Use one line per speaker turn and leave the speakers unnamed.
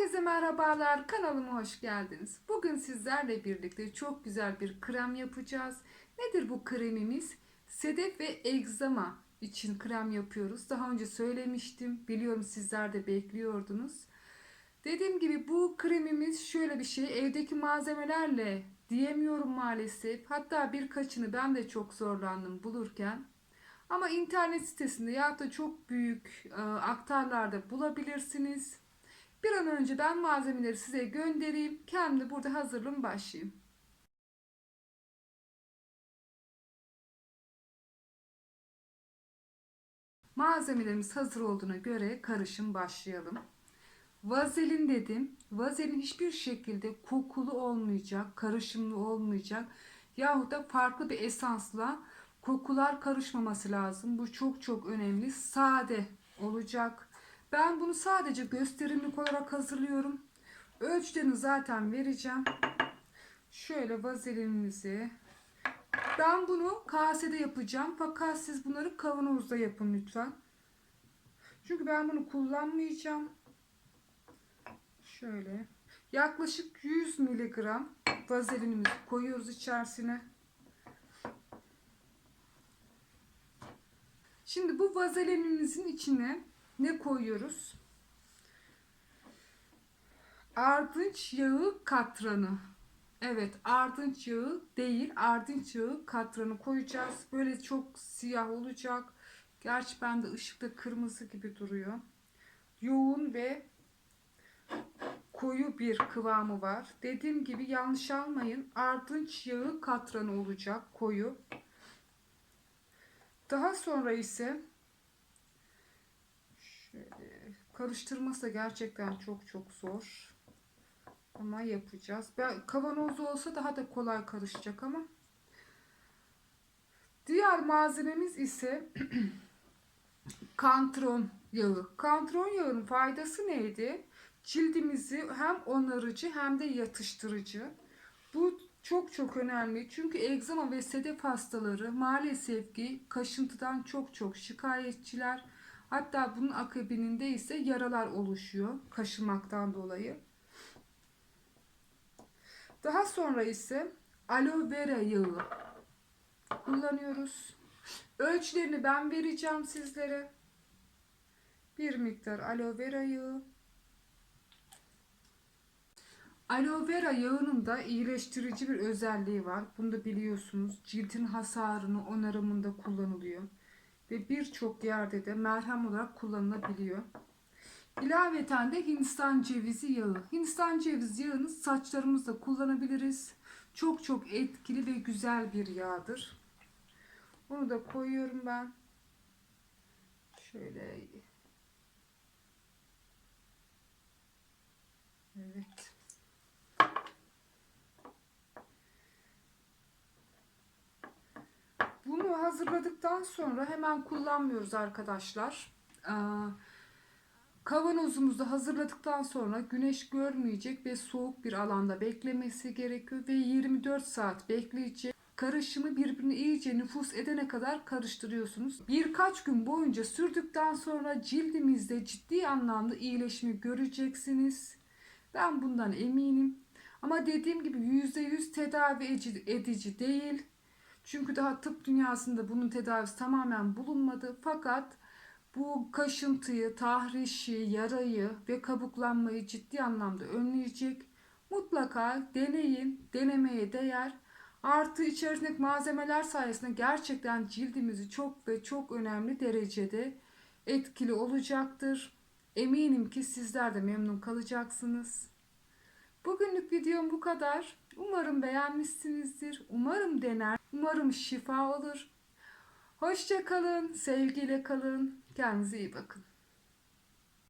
Herkese merhabalar. Kanalıma hoş geldiniz. Bugün sizlerle birlikte çok güzel bir krem yapacağız. Nedir bu kremimiz? Sedef ve egzama için krem yapıyoruz. Daha önce söylemiştim. Biliyorum sizler de bekliyordunuz. Dediğim gibi bu kremimiz şöyle bir şey. Evdeki malzemelerle diyemiyorum maalesef. Hatta birkaçını ben de çok zorlandım bulurken. Ama internet sitesinde ya da çok büyük e, aktarlarda bulabilirsiniz. Bir an önce ben malzemeleri size göndereyim. Kendi burada hazırlığım başlayayım. Malzemelerimiz hazır olduğuna göre karışım başlayalım. Vazelin dedim. Vazelin hiçbir şekilde kokulu olmayacak, karışımlı olmayacak. Yahut da farklı bir esansla kokular karışmaması lazım. Bu çok çok önemli. Sade olacak. Ben bunu sadece gösterimlik olarak hazırlıyorum. Ölçülerini zaten vereceğim. Şöyle vazelinimizi. Ben bunu kasede yapacağım. Fakat siz bunları kavanozda yapın lütfen. Çünkü ben bunu kullanmayacağım. Şöyle. Yaklaşık 100 miligram vazelinimizi koyuyoruz içerisine. Şimdi bu vazelinimizin içine ne koyuyoruz? Ardınç yağı katranı. Evet ardınç yağı değil ardınç yağı katranı koyacağız. Böyle çok siyah olacak. Gerçi bende ışıkta kırmızı gibi duruyor. Yoğun ve koyu bir kıvamı var. Dediğim gibi yanlış almayın. Ardınç yağı katranı olacak koyu. Daha sonra ise şöyle karıştırması gerçekten çok çok zor. Ama yapacağız. Kavanozlu olsa daha da kolay karışacak ama. Diğer malzememiz ise kantron yağı. Kantron yağının faydası neydi? Cildimizi hem onarıcı hem de yatıştırıcı. Bu çok çok önemli. Çünkü egzama ve sedef hastaları maalesef ki kaşıntıdan çok çok şikayetçiler. Hatta bunun akabininde ise yaralar oluşuyor kaşınmaktan dolayı. Daha sonra ise aloe vera yağı kullanıyoruz. Ölçülerini ben vereceğim sizlere. Bir miktar aloe vera yağı. Aloe vera yağının da iyileştirici bir özelliği var. Bunu da biliyorsunuz. Cildin hasarını onarımında kullanılıyor. Ve birçok yerde de merhem olarak kullanılabiliyor. İlaveten de Hindistan cevizi yağı. Hindistan cevizi yağını saçlarımızda kullanabiliriz. Çok çok etkili ve güzel bir yağdır. Bunu da koyuyorum ben. Şöyle. Evet. Bunu hazırladıktan sonra hemen kullanmıyoruz arkadaşlar. Kavanozumuzu hazırladıktan sonra güneş görmeyecek ve soğuk bir alanda beklemesi gerekiyor ve 24 saat bekleyecek. Karışımı birbirine iyice nüfus edene kadar karıştırıyorsunuz. Birkaç gün boyunca sürdükten sonra cildimizde ciddi anlamda iyileşme göreceksiniz. Ben bundan eminim. Ama dediğim gibi %100 tedavi edici değil. Çünkü daha tıp dünyasında bunun tedavisi tamamen bulunmadı. Fakat bu kaşıntıyı, tahrişi, yarayı ve kabuklanmayı ciddi anlamda önleyecek. Mutlaka deneyin, denemeye değer. Artı içerisindeki malzemeler sayesinde gerçekten cildimizi çok ve çok önemli derecede etkili olacaktır. Eminim ki sizler de memnun kalacaksınız. Bugünlük videom bu kadar. Umarım beğenmişsinizdir. Umarım dener. Umarım şifa olur. Hoşça kalın, sevgiyle kalın. Kendinize iyi bakın.